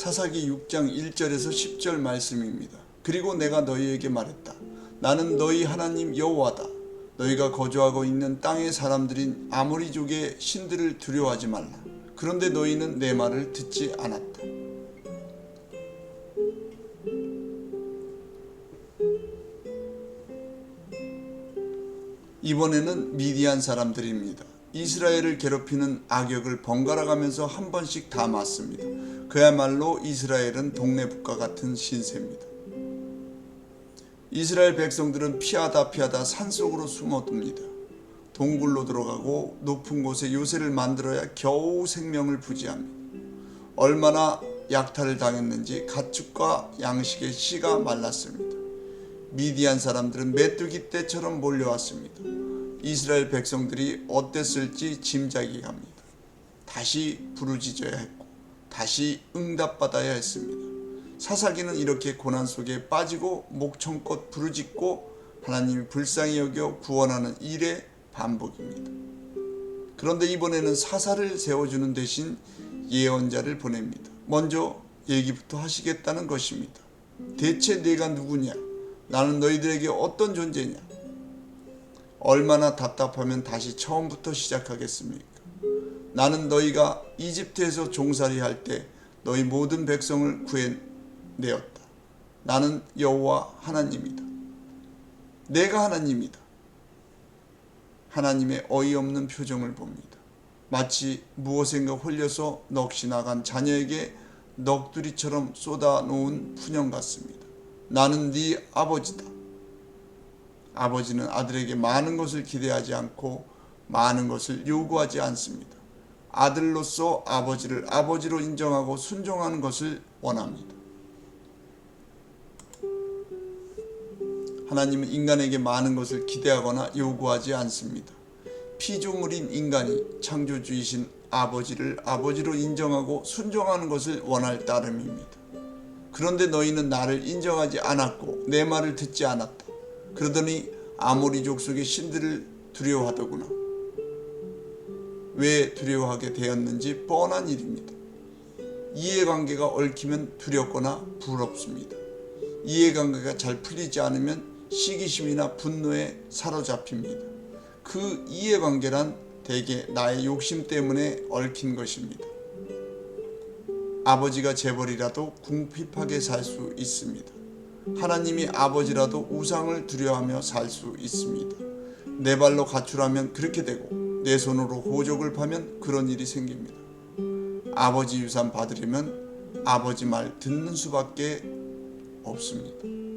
사사기 6장 1절에서 10절 말씀입니다. 그리고 내가 너희에게 말했다. 나는 너희 하나님 여호와다. 너희가 거주하고 있는 땅의 사람들인 아모리족의 신들을 두려워하지 말라. 그런데 너희는 내 말을 듣지 않았다. 이번에는 미디안 사람들입니다. 이스라엘을 괴롭히는 악역을 번갈아 가면서 한 번씩 다 맞습니다. 그야말로 이스라엘은 동네북과 같은 신세입니다. 이스라엘 백성들은 피하다 피하다 산속으로 숨어듭니다. 동굴로 들어가고 높은 곳에 요새를 만들어야 겨우 생명을 부지합니다. 얼마나 약탈을 당했는지 가축과 양식의 씨가 말랐습니다. 미디안 사람들은 메뚜기 떼처럼 몰려왔습니다. 이스라엘 백성들이 어땠을지 짐작이 갑니다. 다시 부르짖어야 했고 다시 응답받아야 했습니다. 사사기는 이렇게 고난 속에 빠지고 목청껏 부르짖고 하나님이 불쌍히 여겨 구원하는 일의 반복입니다. 그런데 이번에는 사사를 세워주는 대신 예언자를 보냅니다. 먼저 얘기부터 하시겠다는 것입니다. 대체 내가 누구냐? 나는 너희들에게 어떤 존재냐? 얼마나 답답하면 다시 처음부터 시작하겠습니까? 나는 너희가 이집트에서 종살이 할 때 너희 모든 백성을 구해내었다. 나는 여호와 하나님이다. 내가 하나님이다. 하나님의 어이없는 표정을 봅니다. 마치 무엇인가 홀려서 넋이 나간 자녀에게 넋두리처럼 쏟아놓은 푸념 같습니다. 나는 네 아버지다. 아버지는 아들에게 많은 것을 기대하지 않고 많은 것을 요구하지 않습니다. 아들로서 아버지를 아버지로 인정하고 순종하는 것을 원합니다. 하나님은 인간에게 많은 것을 기대하거나 요구하지 않습니다. 피조물인 인간이 창조주이신 아버지를 아버지로 인정하고 순종하는 것을 원할 따름입니다. 그런데 너희는 나를 인정하지 않았고 내 말을 듣지 않았다. 그러더니 아모리족 속의 신들을 두려워하더구나. 왜 두려워하게 되었는지 뻔한 일입니다. 이해관계가 얽히면 두렵거나 부럽습니다. 이해관계가 잘 풀리지 않으면 시기심이나 분노에 사로잡힙니다. 그 이해관계란 대개 나의 욕심 때문에 얽힌 것입니다. 아버지가 재벌이라도 궁핍하게 살 수 있습니다. 하나님이 아버지라도 우상을 두려워하며 살 수 있습니다. 내 발로 가출하면 그렇게 되고 내 손으로 호적을 파면 그런 일이 생깁니다. 아버지 유산 받으려면 아버지 말 듣는 수밖에 없습니다.